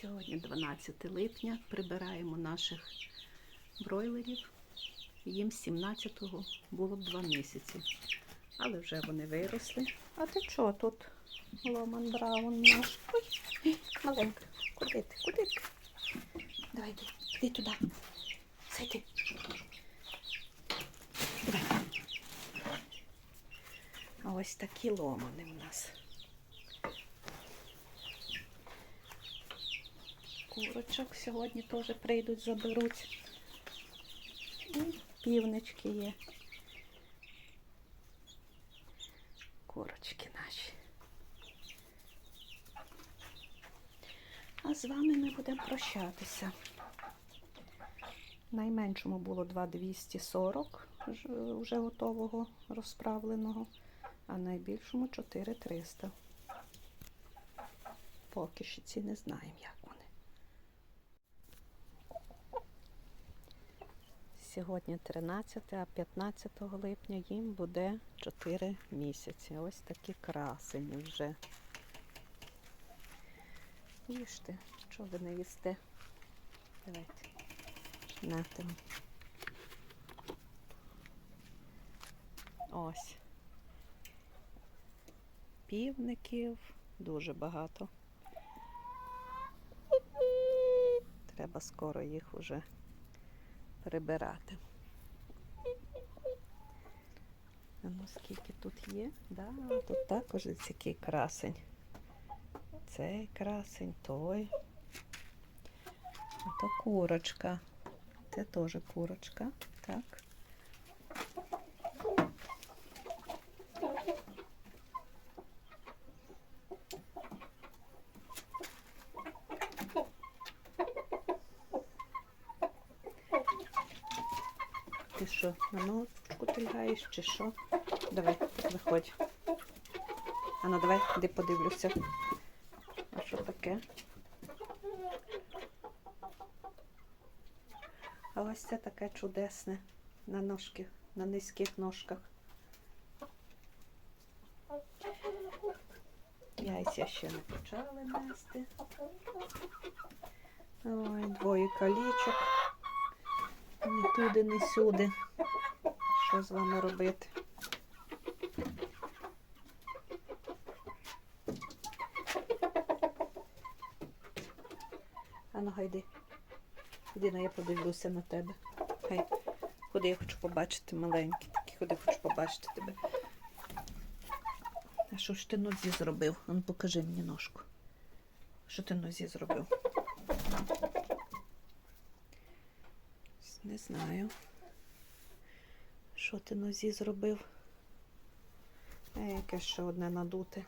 Сьогодні 12 липня. Прибираємо наших бройлерів. Їм 17-го було б 2 місяці. Але вже вони виросли. А ти чого тут? Ломан Браун наш. Ой, маленька. Куди ти? Куди ти? Давай йди, йди туди. Давай. Ось такі ломани в нас. Курочок сьогодні теж прийдуть, заберуть. І півнички є. Курочки наші. А з вами ми будемо прощатися. Найменшому було 2240 вже готового, розправленого, а найбільшому 4300. Поки що ці не знаємо, як вони. Сьогодні 13, а 15 липня їм буде 4 місяці. Ось такі красені вже. Їжте, що ви не їсте? Давайте. На. Ось. Півників дуже багато. Треба скоро їх уже прибирати. Ну скільки тут є? Да, тут також такий красень. Цей красень, той. Ото курочка. Це теж курочка. Так. Ти що, на ножку ти лягаєш чи що? Давай, виходь. А ну давай, іди подивлюся. А що таке? А ось це таке чудесне на ножки, на низьких ножках. Яйця ще не почали нести. Ой, двоє калічок. Ні туди, ні сюди. Що з вами робити? А ну гайди. Іди, ну я подивлюся на тебе. Хай. Ходи, я хочу побачити маленький такий. Ходи, хочу побачити тебе. А що ж ти нозі зробив? Ну покажи мені ножку. Що ти нозі зробив? Не знаю. Що ти нозі зробив? А яке ще одне надуте.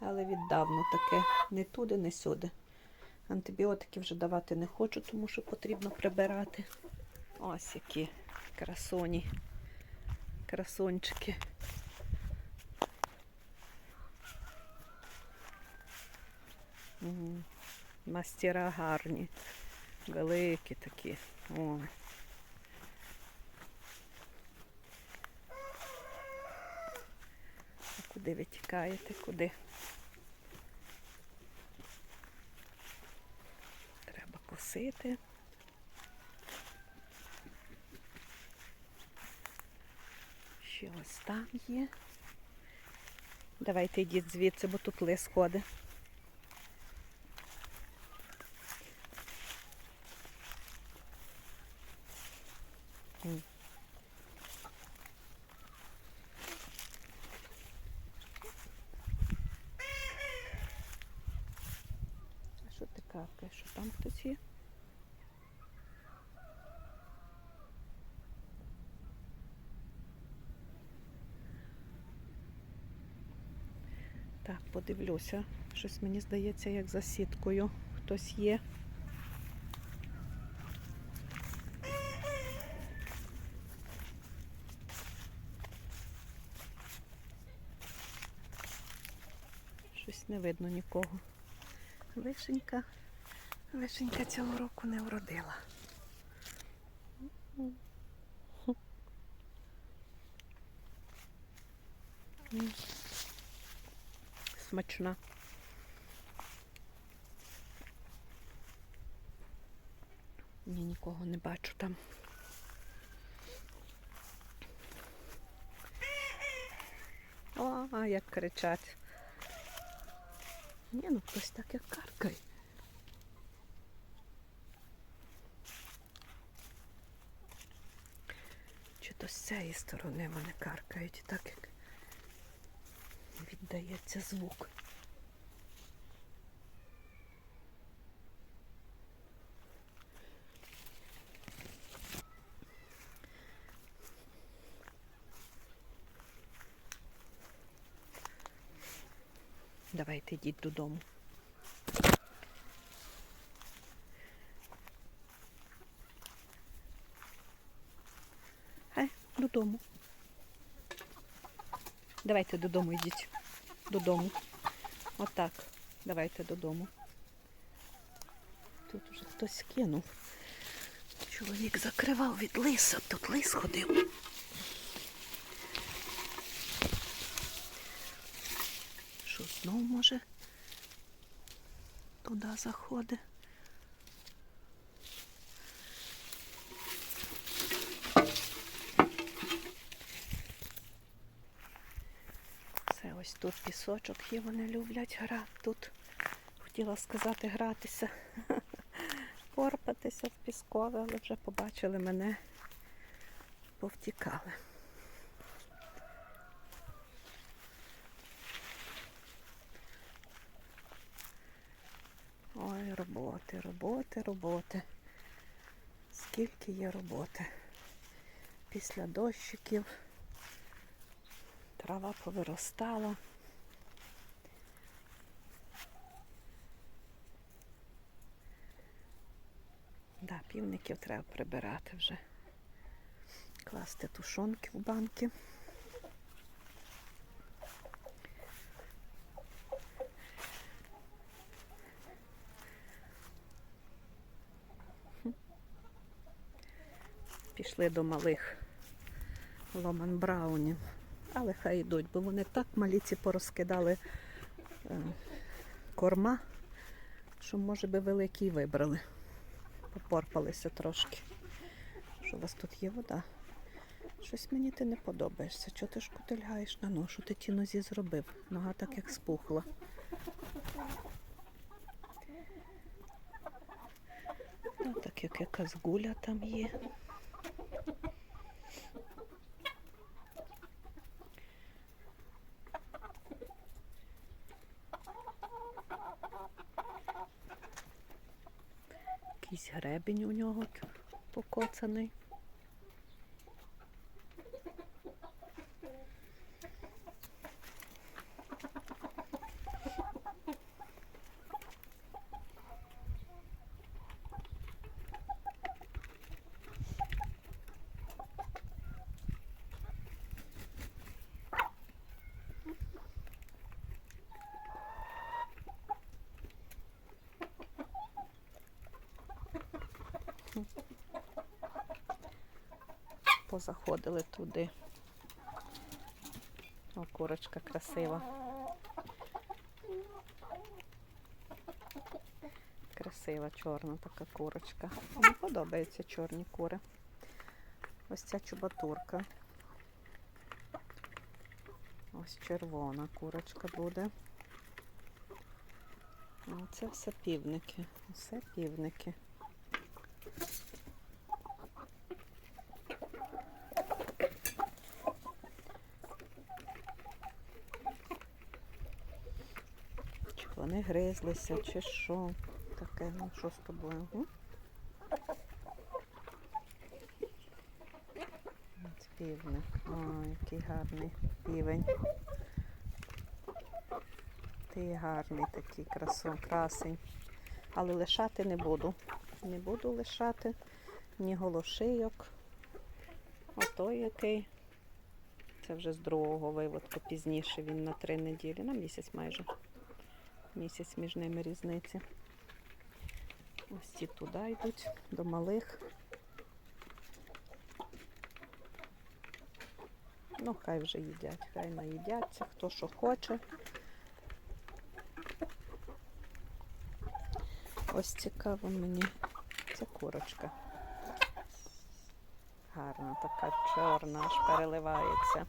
Але віддавно таке. Не туди, не сюди. Антибіотики вже давати не хочу, тому що потрібно прибирати. Ось які красоні. Красончики. М, Мастера гарні. Великі такі. О. А куди ви тікаєте? Куди? Треба косити. Ще ось там є. Давайте йдіть звідси, бо тут лис ходить. Що ти кавкаєш? Що там хтось є? Так, подивлюся. Щось мені здається, як за сіткою хтось є. не видно нікого. Вишенька, вишенька цього року не вродила. Смачна. Ні, нікого не бачу там. О, як кричать. Ні, ну хтось так як каркає. Чи то з цієї сторони вони каркають, так як віддається звук. Йдіть додому. Хай, додому. Давайте додому йдіть. Додому. Отак. Давайте додому. Тут вже хтось кинув. Чоловік закривав від лиса, тут лис ходив. Що знов може туди заходить? Це ось тут пісочок є, вони люблять грати. Тут хотіла сказати гратися, порпатися в піскове, але вже побачили мене, повтікали. Ой, роботи, роботи, роботи. Скільки є роботи. Після дощиків трава повиростала. Да, півників треба прибирати вже. Класти тушонки в банки. Пішли до малих ломан браунів. Але хай йдуть, бо вони так малі ці порозкидали е, корма, що, може би, великі вибрали. Попорпалися трошки. Що у вас тут є вода? Щось мені ти не подобаєшся. Чого ти шкутильгаєш на ношу? Ти ті нозі зробив. Нога так як спухла. Ну, так як якась гуля там є. Якийсь гребінь у нього т- покоцаний. Позаходили туди. О, курочка красива. Красива чорна така курочка. Мені подобаються чорні кури. Ось ця чубатурка. Ось червона курочка буде. Це все півники. Все півники. Чи вони гризлися, чи що? Таке, ну що з тобою? Ось Півник. Ой, який гарний півень. Ти гарний такий красун, красень. Але лишати не буду. Не буду лишати ні голошийок. Отой який. Це вже з другого виводку пізніше він на три неділі, на місяць майже. Місяць між ними різниці. Ось ці туди йдуть, до малих. Ну, хай вже їдять, хай наїдяться, хто що хоче. Ось цікаво мені Це курочка. Гарна, така чорна, аж переливається.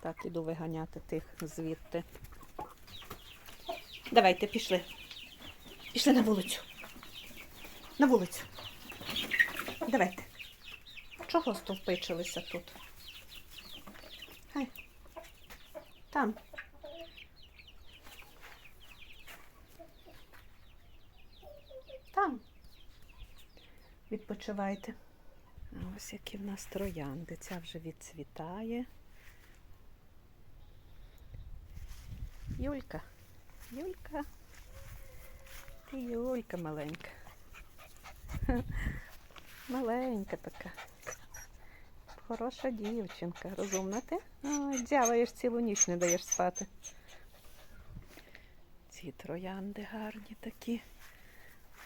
Так, іду виганяти тих звідти. Давайте пішли. Пішли на вулицю. На вулицю. Давайте. Чого стовпичилися тут? Хай. Там. Там. Відпочивайте. Ось які в нас троянди. Ця вже відцвітає. Юлька. Юлька. Ти Юлька маленька. Маленька така. Хороша дівчинка. Розумна ти? Ой, дзяваєш цілу ніч не даєш спати. Ці троянди гарні такі.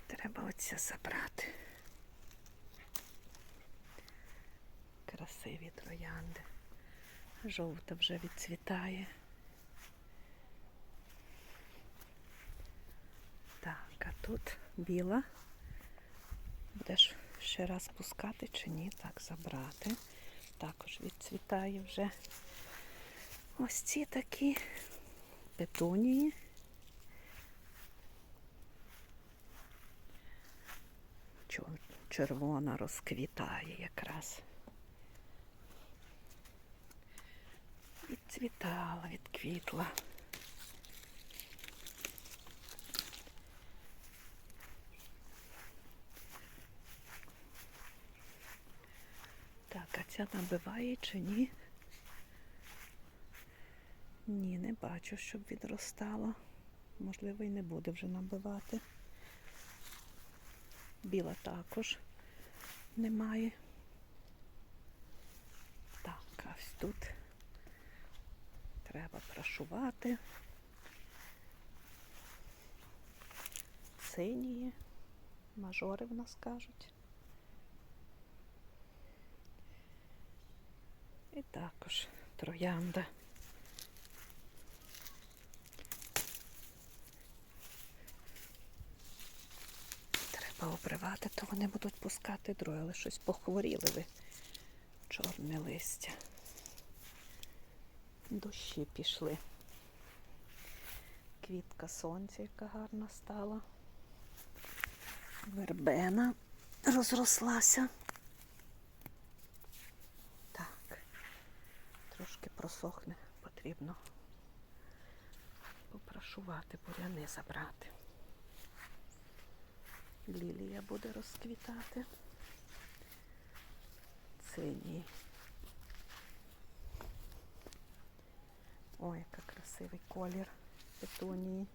Треба оце забрати. Красиві троянди. Жовта вже відцвітає. Так, а тут біла. Будеш ще раз пускати чи ні? Так, забрати. Також відцвітає вже. Ось ці такі петунії. Червона розквітає якраз. Відцвітала, відквітла. Так, а ця набиває чи ні? Ні, не бачу, щоб відростала. Можливо, і не буде вже набивати. Біла також немає. Так, ось тут треба прошувати. Сині, мажори в нас кажуть. І також троянда. Треба обривати, то вони будуть пускати друге, але щось похворіли ви. Чорне листя. Дощі пішли. Квітка сонця, яка гарна стала. Вербена розрослася. Так, трошки просохне, потрібно попрашувати, буряни забрати. Лілія буде розквітати. Синій. Ой, який красивий колір петунії.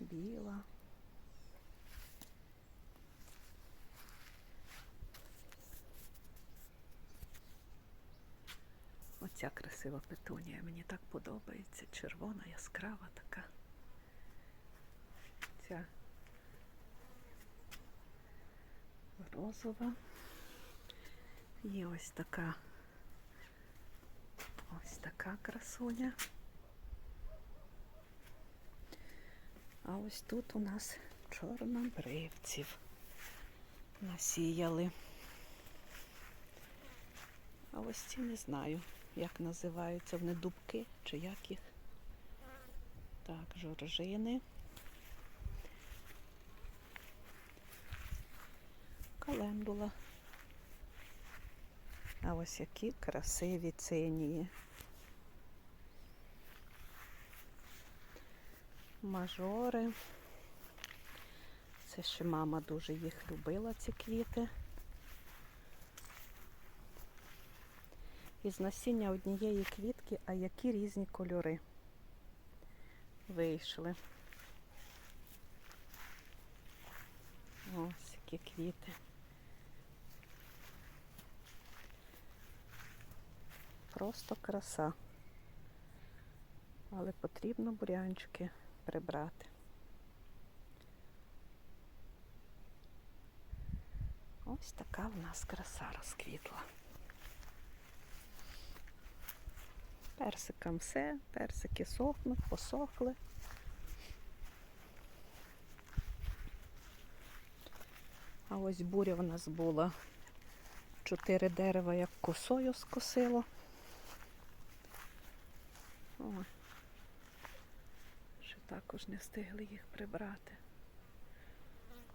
Біла. Оця красива петунія. Мені так подобається. Червона, яскрава така. Ця розова. Є ось така. Ось така красуня. А ось тут у нас чорнобривців насіяли. А ось ці не знаю, як називаються. Вони дубки чи як їх. Так, жоржини. Календула. А ось які красиві цинії. Мажори. Це ще мама дуже їх любила, ці квіти. Із насіння однієї квітки, а які різні кольори вийшли. Ось які квіти. Просто краса. Але потрібно бурянчики прибрати. Ось така в нас краса розквітла. Персикам все, персики сохнуть, посохли. А ось буря в нас була. Чотири дерева як косою скосило. О, ще також не встигли їх прибрати.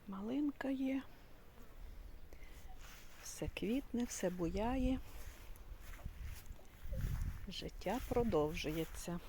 Малинка є. Все квітне, все буяє. Життя продовжується.